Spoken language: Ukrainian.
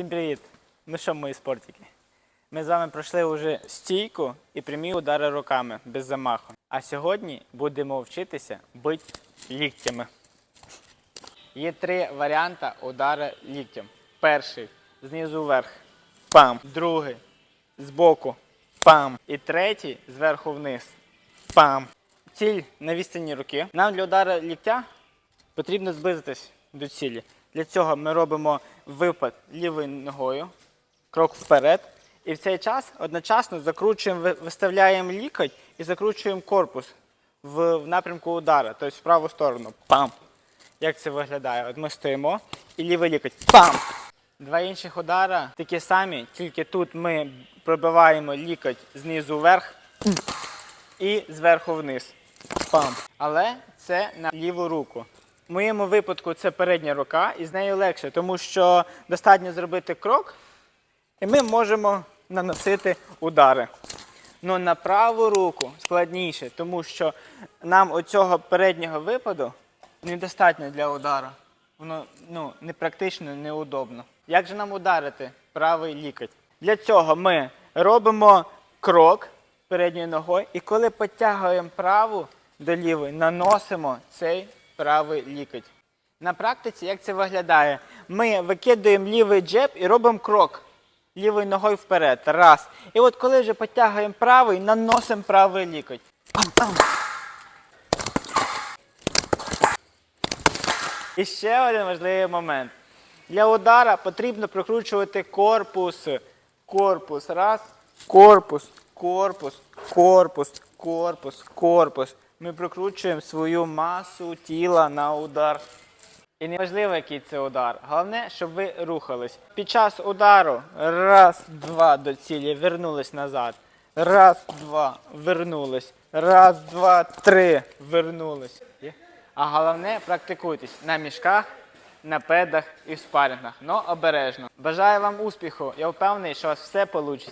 Всім привіт! Ну що, мої спортики? Ми з вами пройшли вже стійку і прямі удари руками без замаху. А сьогодні будемо вчитися бити ліктями. Є три варіанти удара ліктем. Перший знизу вверх. Пам. Другий збоку. Пам. І третій зверху вниз. Пам. Ціль на відстані руки. Нам для удара ліктя потрібно зблизитись до цілі. Для цього ми робимо випад лівою ногою, крок вперед. І в цей час одночасно закручуємо, виставляємо лікоть і закручуємо корпус в, в напрямку удара, тобто в праву сторону. Пам! Як це виглядає? От ми стоїмо і лівий лікоть. Пам! Два інших удара такі самі, тільки тут ми пробиваємо лікоть знизу вверх і зверху вниз. Пам. Але це на ліву руку. В моєму випадку це передня рука, і з нею легше, тому що достатньо зробити крок, і ми можемо наносити удари. Ну на праву руку складніше, тому що нам оцього переднього випаду недостатньо для удару. Воно ну, непрактично, неудобно. Як же нам ударити правий лікоть? Для цього ми робимо крок передньою ногою, і коли підтягуємо праву до лівої, наносимо цей правий лікоть. На практиці як це виглядає? Ми викидуємо лівий джеб і робимо крок лівою ногою вперед. Раз. І от коли вже підтягуємо правий, наносимо правий лікоть. І ще один важливий момент. Для удара потрібно прокручувати корпус. Корпус. Раз. Корпус. Корпус. Корпус. Корпус. Корпус. Ми прокручуємо свою масу тіла на удар. І не важливо, який це удар. Головне, щоб ви рухались. Під час удару раз, два до цілі, вернулись назад. Раз, два, вернулись. Раз, два, три, вернулись. А головне, практикуйтесь на мішках, на педах і в спарингах. Ну, обережно. Бажаю вам успіху. Я впевнений, що у вас все вийде.